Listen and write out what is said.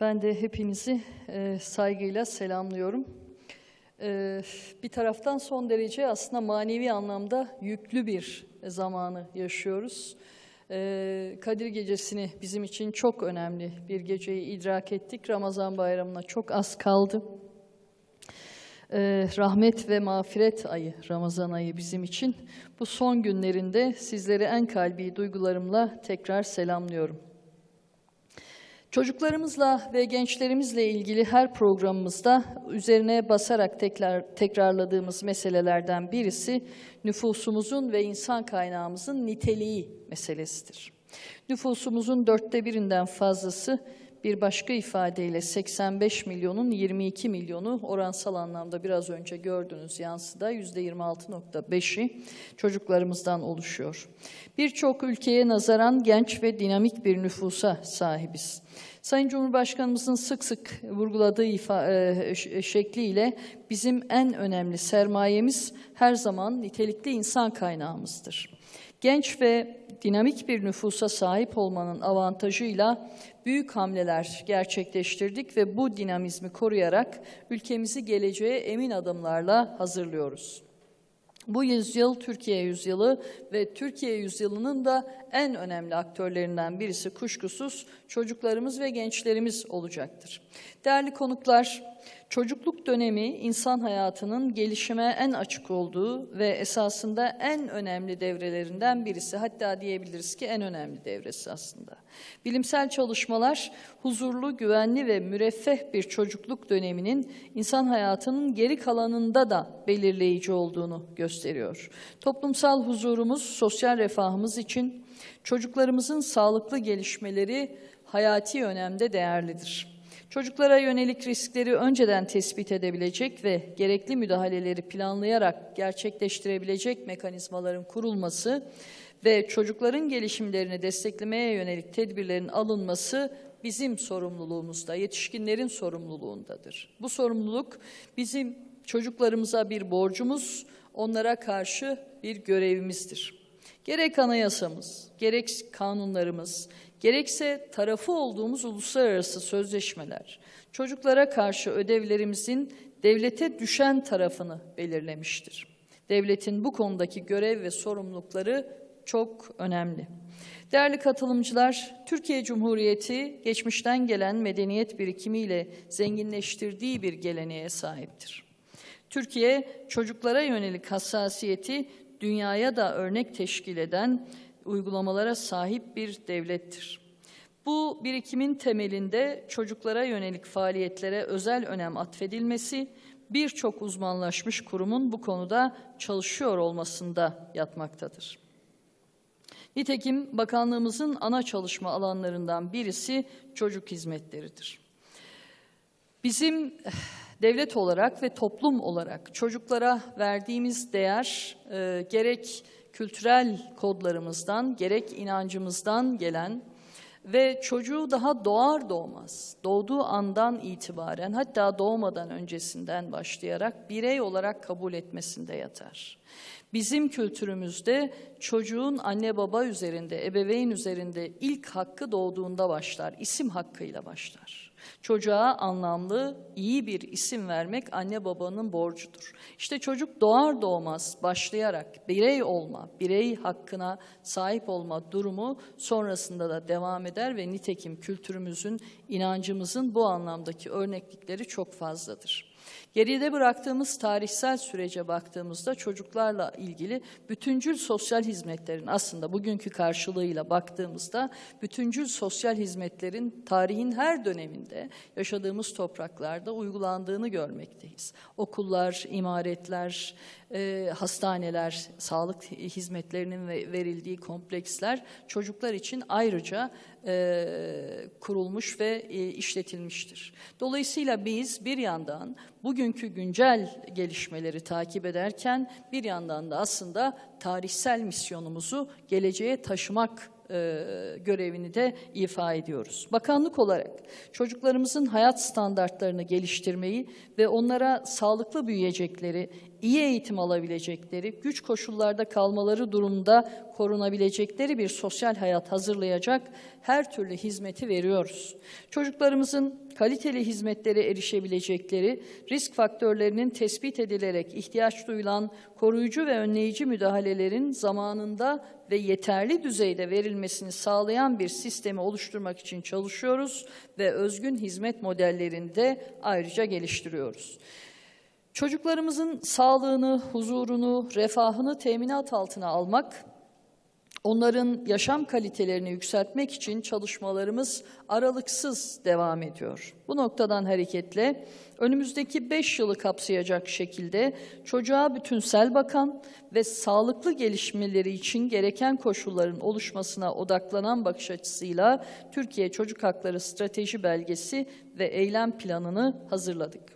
Ben de hepinizi e, saygıyla selamlıyorum. E, bir taraftan son derece aslında manevi anlamda yüklü bir zamanı yaşıyoruz. E, Kadir Gecesi'ni bizim için çok önemli bir geceyi idrak ettik. Ramazan bayramına çok az kaldı. E, rahmet ve mağfiret ayı, Ramazan ayı bizim için. Bu son günlerinde sizleri en kalbi duygularımla tekrar selamlıyorum. Çocuklarımızla ve gençlerimizle ilgili her programımızda üzerine basarak tekrar, tekrarladığımız meselelerden birisi nüfusumuzun ve insan kaynağımızın niteliği meselesidir. Nüfusumuzun dörtte birinden fazlası bir başka ifadeyle 85 milyonun 22 milyonu oransal anlamda biraz önce gördüğünüz yansıda %26.5'i çocuklarımızdan oluşuyor. Birçok ülkeye nazaran genç ve dinamik bir nüfusa sahibiz. Sayın Cumhurbaşkanımızın sık sık vurguladığı ifa, e, şekliyle bizim en önemli sermayemiz her zaman nitelikli insan kaynağımızdır. Genç ve dinamik bir nüfusa sahip olmanın avantajıyla büyük hamleler gerçekleştirdik ve bu dinamizmi koruyarak ülkemizi geleceğe emin adımlarla hazırlıyoruz. Bu yüzyıl Türkiye yüzyılı ve Türkiye yüzyılının da en önemli aktörlerinden birisi kuşkusuz çocuklarımız ve gençlerimiz olacaktır. Değerli konuklar, çocukluk dönemi insan hayatının gelişime en açık olduğu ve esasında en önemli devrelerinden birisi. Hatta diyebiliriz ki en önemli devresi aslında. Bilimsel çalışmalar huzurlu, güvenli ve müreffeh bir çocukluk döneminin insan hayatının geri kalanında da belirleyici olduğunu gösteriyor. Toplumsal huzurumuz, sosyal refahımız için çocuklarımızın sağlıklı gelişmeleri hayati önemde değerlidir. Çocuklara yönelik riskleri önceden tespit edebilecek ve gerekli müdahaleleri planlayarak gerçekleştirebilecek mekanizmaların kurulması ve çocukların gelişimlerini desteklemeye yönelik tedbirlerin alınması bizim sorumluluğumuzda, yetişkinlerin sorumluluğundadır. Bu sorumluluk bizim çocuklarımıza bir borcumuz, onlara karşı bir görevimizdir. Gerek anayasamız, gerek kanunlarımız, gerekse tarafı olduğumuz uluslararası sözleşmeler, çocuklara karşı ödevlerimizin devlete düşen tarafını belirlemiştir. Devletin bu konudaki görev ve sorumlulukları çok önemli. Değerli katılımcılar, Türkiye Cumhuriyeti geçmişten gelen medeniyet birikimiyle zenginleştirdiği bir geleneğe sahiptir. Türkiye çocuklara yönelik hassasiyeti dünyaya da örnek teşkil eden uygulamalara sahip bir devlettir. Bu birikimin temelinde çocuklara yönelik faaliyetlere özel önem atfedilmesi, birçok uzmanlaşmış kurumun bu konuda çalışıyor olmasında yatmaktadır. Nitekim bakanlığımızın ana çalışma alanlarından birisi çocuk hizmetleridir. Bizim devlet olarak ve toplum olarak çocuklara verdiğimiz değer e, gerek kültürel kodlarımızdan gerek inancımızdan gelen ve çocuğu daha doğar doğmaz, doğduğu andan itibaren hatta doğmadan öncesinden başlayarak birey olarak kabul etmesinde yatar. Bizim kültürümüzde çocuğun anne baba üzerinde, ebeveyn üzerinde ilk hakkı doğduğunda başlar, isim hakkıyla başlar. Çocuğa anlamlı, iyi bir isim vermek anne babanın borcudur. İşte çocuk doğar doğmaz başlayarak birey olma, birey hakkına sahip olma durumu sonrasında da devam eder ve nitekim kültürümüzün, inancımızın bu anlamdaki örneklikleri çok fazladır. Geride bıraktığımız tarihsel sürece baktığımızda çocuklarla ilgili bütüncül sosyal hizmetlerin aslında bugünkü karşılığıyla baktığımızda bütüncül sosyal hizmetlerin tarihin her döneminde yaşadığımız topraklarda uygulandığını görmekteyiz. Okullar, imaretler, e, hastaneler, sağlık hizmetlerinin verildiği kompleksler çocuklar için ayrıca e, kurulmuş ve e, işletilmiştir. Dolayısıyla biz bir yandan bugünkü güncel gelişmeleri takip ederken bir yandan da aslında tarihsel misyonumuzu geleceğe taşımak e, görevini de ifa ediyoruz. Bakanlık olarak çocuklarımızın hayat standartlarını geliştirmeyi ve onlara sağlıklı büyüyecekleri, iyi eğitim alabilecekleri, güç koşullarda kalmaları durumda korunabilecekleri bir sosyal hayat hazırlayacak her türlü hizmeti veriyoruz. Çocuklarımızın kaliteli hizmetlere erişebilecekleri, risk faktörlerinin tespit edilerek ihtiyaç duyulan koruyucu ve önleyici müdahalelerin zamanında ve yeterli düzeyde verilmesini sağlayan bir sistemi oluşturmak için çalışıyoruz ve özgün hizmet modellerini de ayrıca geliştiriyoruz. Çocuklarımızın sağlığını, huzurunu, refahını teminat altına almak, onların yaşam kalitelerini yükseltmek için çalışmalarımız aralıksız devam ediyor. Bu noktadan hareketle önümüzdeki 5 yılı kapsayacak şekilde çocuğa bütünsel bakan ve sağlıklı gelişmeleri için gereken koşulların oluşmasına odaklanan bakış açısıyla Türkiye Çocuk Hakları Strateji Belgesi ve Eylem Planını hazırladık.